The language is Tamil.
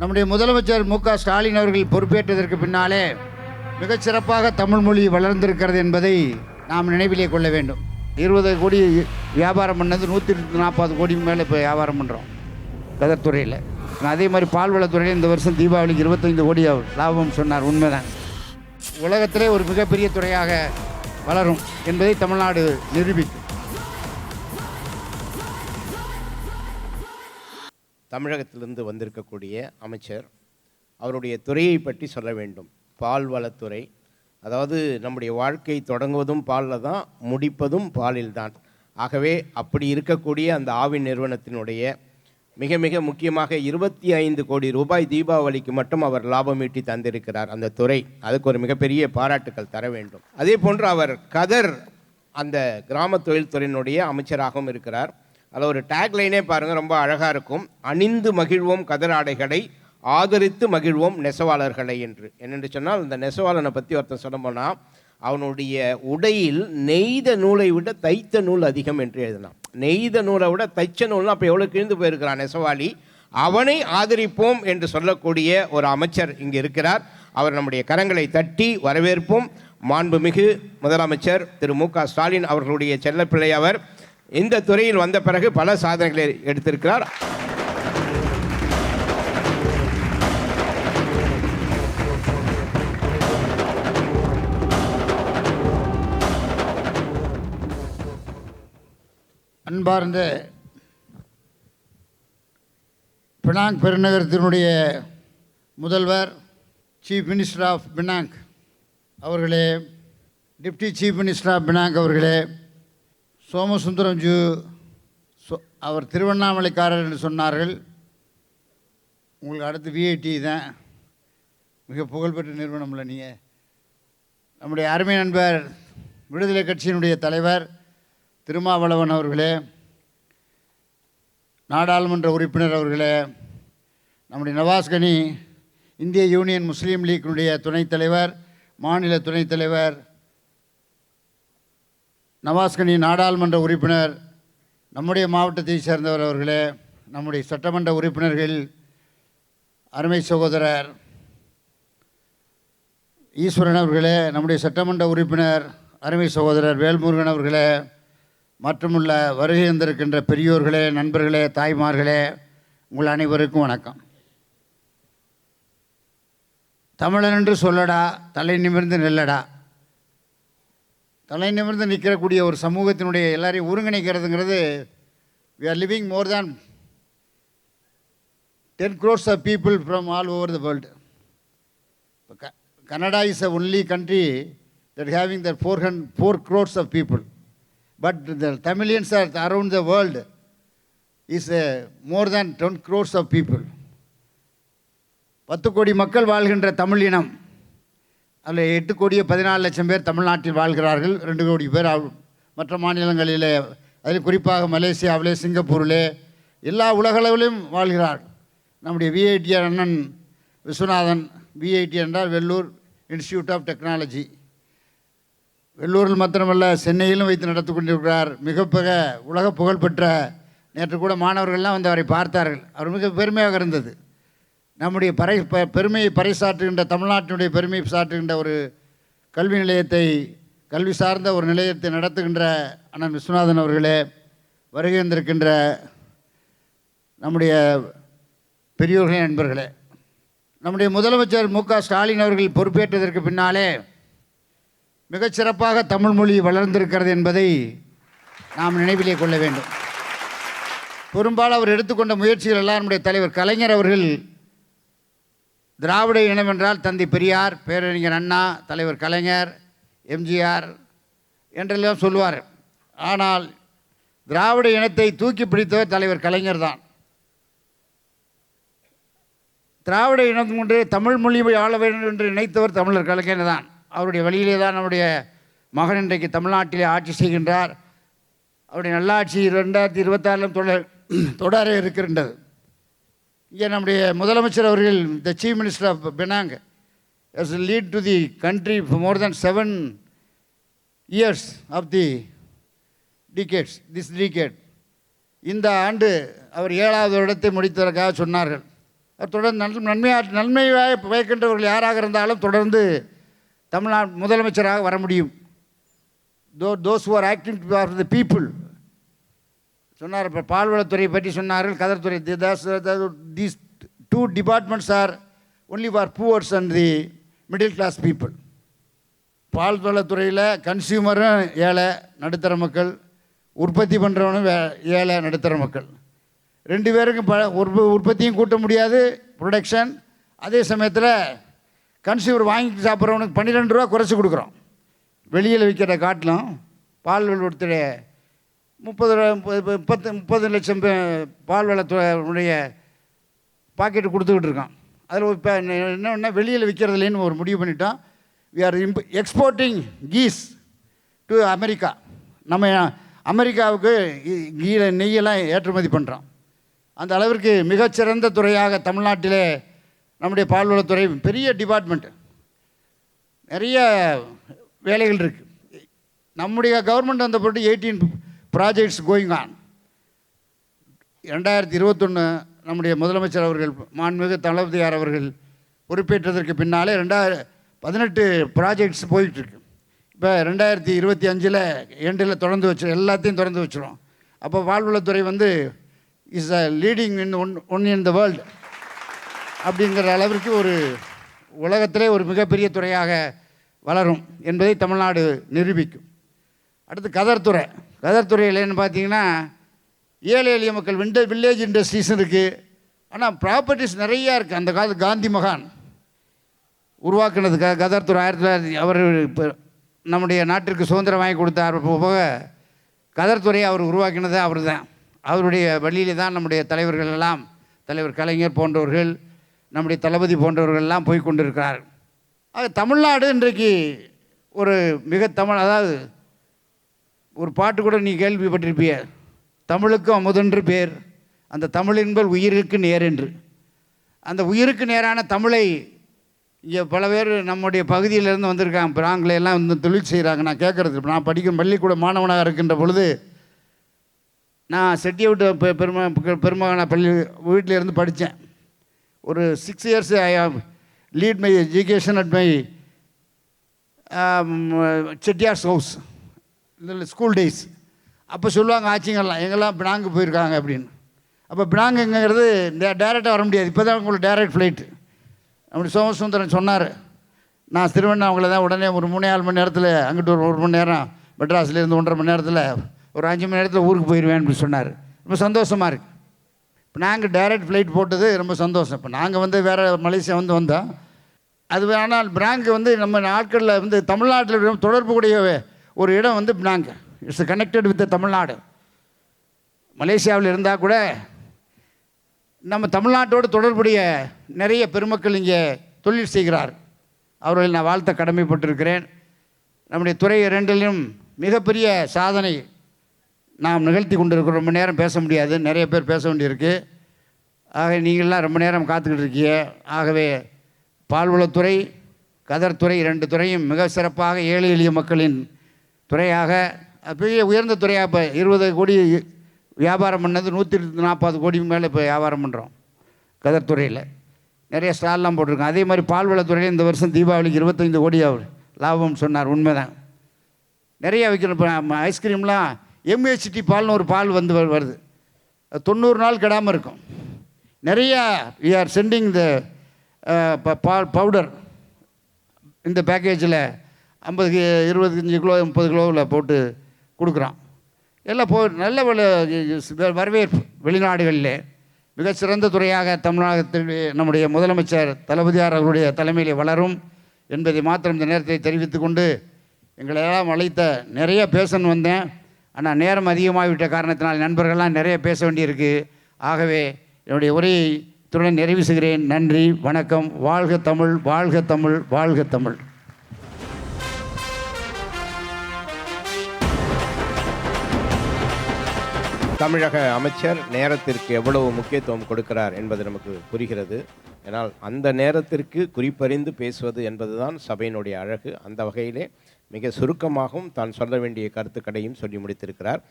நம்முடைய முதலமைச்சர் மு க ஸ்டாலின் அவர்கள் பொறுப்பேற்றதற்கு பின்னாலே மிகச் சிறப்பாக தமிழ் மொழி வளர்ந்திருக்கிறது என்பதை நாம் நினைவிலே கொள்ள வேண்டும். இருபது கோடி வியாபாரம் பண்ணது நூற்றி நாற்பது கோடி மேலே இப்போ வியாபாரம் பண்ணுறோம் கதர்துறையில். அதே மாதிரி பால்வளத்துறையில் இந்த வருஷம் தீபாவளிக்கு இருபத்தைந்து கோடி லாபம் சொன்னார் உண்மைதான். உலகத்திலே ஒரு மிகப்பெரிய துறையாக வளரும் என்பதை தமிழ்நாடு நிரூபிக்கும். தமிழகத்திலிருந்து வந்திருக்கக்கூடிய அமைச்சர் அவருடைய துறையை பற்றி சொல்ல வேண்டும். பால்வளத்துறை அதாவது நம்முடைய வாழ்க்கை தொடங்குவதும் பாலில் தான் முடிப்பதும் பாலில் தான் ஆகவே அப்படி இருக்கக்கூடிய அந்த ஆவின் நிறுவனத்தினுடைய மிக மிக முக்கியமாக இருபத்தி ஐந்து கோடி ரூபாய் தீபாவளிக்கு மட்டும் அவர் லாபம் ஈட்டி தந்திருக்கிறார் அந்த துறை. அதுக்கு ஒரு மிகப்பெரிய பாராட்டுக்கள் தர வேண்டும். அதே போன்று அவர் கதர் அந்த கிராம தொழில்துறையினுடைய அமைச்சராகவும் இருக்கிறார். அதில் ஒரு டேக்லைனே பாருங்கள் ரொம்ப அழகாக இருக்கும். அணிந்து மகிழ்வோம் கதர் ஆடைகளை ஆதரித்து மகிழ்வோம் நெசவாளர்களை என்று. என்னென்று சொன்னால் இந்த நெசவாளனை பற்றி ஒருத்தன் சொன்னோம்னா அவனுடைய உடையில் நெய்த நூலை விட தைத்த நூல் அதிகம் என்று எழுதினான். நெய்த நூலை விட தைச்ச நூல்னா அப்போ எவ்வளோ கிழிந்து போயிருக்கிறான் நெசவாளி? அவனை ஆதரிப்போம் என்று சொல்லக்கூடிய ஒரு அமைச்சர் இங்கே இருக்கிறார். அவர் நம்முடைய கரங்களை தட்டி வரவேற்போம். மாண்புமிகு முதலமைச்சர் திரு மு க ஸ்டாலின் அவர்களுடைய செல்லப்பிள்ளை அவர். இந்த துறையில் வந்த பிறகு பல சாதனைகளை எடுத்திருக்கிறார். அன்பார்ந்த பினாங் பெருநகரத்தினுடைய முதல்வர் சீஃப் மினிஸ்டர் ஆஃப் பினாங் அவர்களே deputy chief minister of Penang அவர்களே சோமசுந்தரம் சொ- அவர் திருவண்ணாமலைக்காரர் என்று சொன்னார்கள். உங்களுக்கு அடுத்து விஐடி தான். மிக புகழ்பெற்ற நிறுவனம்ல நீங்கள் நம்முடைய அருமை நண்பர் விடுதலை கட்சியினுடைய தலைவர் திருமாவளவன் அவர்களே நாடாளுமன்ற உறுப்பினர் அவர்களே நம்முடைய நவாஸ்கனி இந்திய யூனியன் முஸ்லீம் லீக்கினுடைய துணைத் தலைவர் மாநில துணைத் தலைவர் நவாஸ்கனி நாடாளுமன்ற உறுப்பினர் நம்முடைய மாவட்டத்தை சேர்ந்தவர் அவர்களே நம்முடைய சட்டமன்ற உறுப்பினர்கள் அருமை சகோதரர் ஈஸ்வரன் அவர்களே நம்முடைய சட்டமன்ற உறுப்பினர் அருமை சகோதரர் வேல்முருகன் அவர்களே மற்றுமுள்ள வருகை வந்திருக்கின்ற பெரியோர்களே நண்பர்களே தாய்மார்களே உங்கள் அனைவருக்கும் வணக்கம். தமிழன் என்று சொல்லடா தலை நிமிர்ந்து நெல்லடா. தலை நிமிர்ந்து நிற்கிறக்கூடிய ஒரு சமூகத்தினுடைய எல்லாரையும் ஒருங்கிணைக்கிறதுங்கிறது we are living more than ten crores of people from all over the world இப்போ க Canada is a only country that having the four hundred four crores of people but the Tamilians are around the world is a more than ten crores of people பத்து கோடி மக்கள் வாழ்கின்ற தமிழ் இனம் அதில் எட்டு கோடியே பதினாலு லட்சம் பேர் தமிழ்நாட்டில் வாழ்கிறார்கள். ரெண்டு கோடி பேர் மற்ற மாநிலங்களிலே அதில் குறிப்பாக மலேசியாவிலே சிங்கப்பூரிலே எல்லா உலகளவிலும் வாழ்கிறார். நம்முடைய விஐடி அண்ணன் விஸ்வநாதன் விஐடி என்றால் வெள்ளூர் இன்ஸ்டியூட் ஆஃப் டெக்னாலஜி. வெள்ளூரில் மாத்திரமல்ல சென்னையிலும் வைத்து நடத்தி கொண்டிருக்கிறார். மிக உலக புகழ்பெற்ற நேற்று கூட மாணவர்கள்லாம் வந்து அவரை பார்த்தார்கள். அவர் மிக பெருமையாக இருந்தது. நம்முடைய பறை ப பெருமையை பறைசாற்றுகின்ற தமிழ்நாட்டினுடைய பெருமையை சாற்றுகின்ற ஒரு கல்வி நிலையத்தை கல்வி சார்ந்த ஒரு நிலையத்தை நடத்துகின்ற அண்ணன் விஸ்வநாதன் அவர்களே வருகை வந்திருக்கின்ற நம்முடைய பெரியோர்களே நண்பர்களே. நம்முடைய முதலமைச்சர் மு க ஸ்டாலின் அவர்கள் பொறுப்பேற்றதற்கு பின்னாலே மிகச்சிறப்பாக தமிழ் மொழி வளர்ந்திருக்கிறது என்பதை நாம் நினைவிலே கொள்ள வேண்டும். பெரும்பாலும் அவர் எடுத்துக்கொண்ட முயற்சிகள் எல்லாம் நம்முடைய தலைவர் கலைஞர் அவர்கள் திராவிட இனம் என்றால் தந்தை பெரியார் பேரறிஞர் அண்ணா தலைவர் கலைஞர் எம்ஜிஆர் என்றெல்லாம் சொல்லுவார் ஆனால் திராவிட இனத்தை தூக்கி பிடித்தவர் தலைவர் கலைஞர் தான். திராவிட இனம் கொண்டு தமிழ் மொழியை ஆள வேண்டும் என்று நினைத்தவர் தமிழர் கலைஞர் தான். அவருடைய வழியிலே தான் நம்முடைய மகன் இன்றைக்கு தமிழ்நாட்டிலே ஆட்சி செய்கின்றார். அவருடைய நல்லாட்சி ரெண்டாயிரத்தி இருபத்தாறிலும் தொடர் தொடர இருக்கின்றது. இங்கே நம்முடைய முதலமைச்சர் அவர்கள் the chief minister of Penang as lead to the country more than seven years of the decades this decade இந்த ஆண்டு அவர் ஏழாவது இடத்தை முடித்ததற்காக சொன்னார்கள். அவர் தொடர்ந்து நன் நன்மையா நன்மையாக பயக்கின்றவர்கள் யாராக இருந்தாலும் தொடர்ந்து தமிழ்நாடு முதலமைச்சராக வர முடியும். தோ those who are acting for the people சொன்னார் இப்போ பால்வளத்துறையை பற்றி சொன்னார்கள் கதர்துறை these two departments are only for poors and the middle class people பால்வளத்துறையில் கன்சியூமரும் ஏழை நடுத்தர மக்கள் உற்பத்தி பண்ணுறவனும் வே ஏழை நடுத்தர மக்கள். ரெண்டு பேருக்கும் ப உற்ப உற்பத்தியும் கூட்ட முடியாது ப்ரொடக்ஷன் அதே சமயத்தில் கன்சியூமர் வாங்கி சாப்பிட்றவனுக்கு பன்னிரெண்டு ரூபா குறைச்சி கொடுக்குறோம். வெளியில் விற்கிற காட்டிலும் பால் வெள்ளத்துடைய முப்பது முப்பது முப்பத்து முப்பது லட்சம் பே- பால் பாக்கெட்டு கொடுத்துக்கிட்டு இருக்கான். அதில் இப்போ என்னன்னா வெளியில் விற்கிறதுலேன்னு ஒரு முடிவு பண்ணிட்டோம் we are இம்ப் exporting ghees to America நம்ம அமெரிக்காவுக்கு இ- கீழ நெய்யெல்லாம் ஏற்றுமதி பண்ணுறோம் அந்த அளவிற்கு மிகச்சிறந்த துறையாக தமிழ்நாட்டிலே நம்முடைய பால்வளத்துறை பெரிய டிபார்ட்மெண்ட் நிறைய வேலைகள் இருக்குது நம்முடைய கவர்மெண்ட் வந்த பொருட்டு எயிட்டீன் ப்ராஜெக்ட்ஸ் கோயிங் ஆன் ரெண்டாயிரத்தி இருபத்தொன்று நம்முடைய முதலமைச்சர் அவர்கள் மாண்புமிகு தளபதியார் அவர்கள் பொறுப்பேற்றதற்கு பின்னாலே ரெண்டாயிர பதினெட்டு ப்ராஜெக்ட்ஸ் போயிட்டுருக்கு. இப்போ ரெண்டாயிரத்தி இருபத்தி அஞ்சில் எண்டில் திறந்து வச்சிடும் எல்லாத்தையும் திறந்து வச்சிரும் அப்போ வாழ்வுளத்துறை வந்து is a leading in one one in the world அப்படிங்கிற அளவிற்கு ஒரு உலகத்திலே ஒரு மிகப்பெரிய துறையாக வளரும் என்பதை தமிழ்நாடு நிரூபிக்கும். அடுத்து கதர்துறை. கதர்துறையிலன்னு பார்த்தீங்கன்னா ஏழை எளிய மக்கள் விண்ட வில்லேஜ் இண்டஸ்ட்ரீஸ் இருக்குது ஆனால் ப்ராப்பர்ட்டிஸ் நிறையா இருக்குது அந்த காலத்து காந்தி மகான் உருவாக்குனது க கதர்துறை ஆயிரத்தி தொள்ளாயிரத்தி அவர் இப்போ நம்முடைய நாட்டிற்கு சுதந்திரம் வாங்கி கொடுத்தார். போக கதர்துறையை அவர் உருவாக்கினது அவர் தான் அவருடைய வழியிலே தான் நம்முடைய தலைவர்கள் எல்லாம் தலைவர் கலைஞர் போன்றவர்கள் நம்முடைய தளபதி போன்றவர்கள் எல்லாம் போய் கொண்டிருக்கிறார் ஆக தமிழ்நாடு இன்றைக்கு ஒரு மிக தமிழ் அதாவது ஒரு பாட்டு கூட நீ கேள்விப்பட்டிருப்பிய. தமிழுக்கும் அமுதென்று பேர். அந்த தமிழ் உயிருக்கு நேர் என்று. அந்த உயிருக்கு நேரான தமிழை இங்கே பல பேர் நம்முடைய பகுதியிலேருந்து வந்திருக்காங்க. பிராங்கில் எல்லாம் வந்து தொழில் செய்கிறாங்க நான் கேட்குறது நான் படிக்கும் பள்ளிக்கூட மாணவனாக இருக்கின்ற பொழுது நான் செட்டியை விட்டு பெ பெரும பெருமகனா பள்ளி வீட்டிலேருந்து படித்தேன் ஒரு six years I lead my education at my Chettiars house இல்லை ஸ்கூல் டேஸ் அப்போ சொல்லுவாங்க ஆச்சிங்கெல்லாம் எங்கெல்லாம் பினாங்கு போயிருக்காங்க? அப்படின்னு. அப்போ பினாங்குங்கிறது டேரெக்டாக வர முடியாது. இப்போ தான் உங்களுக்கு டேரக்ட் ஃப்ளைட்டு அப்படி சோமசுந்தரன் சொன்னார். நான் திருவண்ணாமலை தான் உடனே ஒரு மூணு நாலு மணி நேரத்தில் அங்கிட்டு ஒரு ஒரு மணி நேரம் மெட்ராஸ்லேருந்து ஒன்றரை மணி நேரத்தில் ஒரு அஞ்சு மணி நேரத்தில் ஊருக்கு போயிடுவேன் அப்படி சொன்னார். ரொம்ப சந்தோஷமாக இருக்குது இப்போ நாங்கள் டைரக்ட் ஃப்ளைட் போட்டது ரொம்ப சந்தோஷம். இப்போ நாங்கள் வந்து வேறு மலேசியா வந்து வந்தோம். அது ஆனால் பிராங்க் வந்து நம்ம நாட்களில் வந்து தமிழ்நாட்டில் தொடர்பு கூடிய ஒரு இடம் வந்து நாங்கள் இட்ஸ் கனெக்டட் வித் தமிழ்நாடு மலேசியாவில் இருந்தால் கூட நம்ம தமிழ்நாட்டோடு தொடர்புடைய நிறைய பெருமக்கள் இங்கே தொழில் செய்கிறார். அவர்களை நான் வாழ்த்த கடமைப்பட்டிருக்கிறேன். நம்முடைய துறை இரண்டிலும் மிகப்பெரிய சாதனை நாம் நிகழ்த்தி கொண்டிருக்கிறோம். ரொம்ப நேரம் பேச முடியாது. நிறைய பேர் பேச வேண்டியிருக்கு. ஆக நீங்கள்லாம் ரொம்ப நேரம் காத்துக்கிட்டு இருக்கீங்க. ஆகவே பால்வளத்துறை கதர்துறை இரண்டு துறையும் மிக சிறப்பாக ஏழை எளிய மக்களின் துறையாக பெரிய உயர்ந்த துறையாக இப்போ இருபது கோடி வியாபாரம் பண்ணது நூற்றி நாற்பது கோடி மேலே இப்போ வியாபாரம் பண்ணுறோம் கதர்துறையில் நிறைய ஸ்டால்லாம் போட்டிருக்கோம். அதே மாதிரி பால்வளத்துறையில் இந்த வருஷம் தீபாவளிக்கு இருபத்தைந்து கோடி அவர் லாபம் சொன்னார் உண்மைதான். நிறைய வைக்கிறோம். இப்போ ஐஸ்கிரீம்லாம் எம்ஹெச்டி பால்னு ஒரு பால் வந்து வருது. தொண்ணூறு நாள் கெடாமல் இருக்கும். நிறையா we are sending the paal powder இந்த பேக்கேஜில் ஐம்பது இருபத்தஞ்சி கிலோ முப்பது கிலோவில் போட்டு கொடுக்குறான். எல்லாம் போ நல்ல வரவேற்பு வெளிநாடுகளிலே. மிகச்சிறந்த துறையாக தமிழகத்தில் நம்முடைய முதலமைச்சர் தளபதியார் அவருடைய தலைமையில் வளரும் என்பதை மாத்திரம் இந்த நேரத்தை தெரிவித்து கொண்டு எங்களை எல்லாம் அழைத்த நிறைய பேசணும் வந்தேன். ஆனால் நேரம் அதிகமாகிவிட்ட காரணத்தினால் நண்பர்கள்லாம் நிறைய பேச வேண்டியிருக்கு. ஆகவே என்னுடைய உரையை இத்துடன் நிறைவு செய்கிறேன். நன்றி வணக்கம். வாழ்க தமிழ் வாழ்க தமிழ் வாழ்க தமிழ். தமிழக அமைச்சர் நேரத்திற்கு எவ்வளவு முக்கியத்துவம் கொடுக்கிறார் என்பது நமக்கு புரிகிறது. ஏனால் அந்த நேரத்திற்கு குறிப்பறிந்து பேசுவது என்பதுதான் சபையினுடைய அழகு. அந்த வகையிலே மிக சுருக்கமாகவும் தான் சொல்ல வேண்டிய கருத்துக்களையும் சொல்லி முடித்திருக்கிறார்.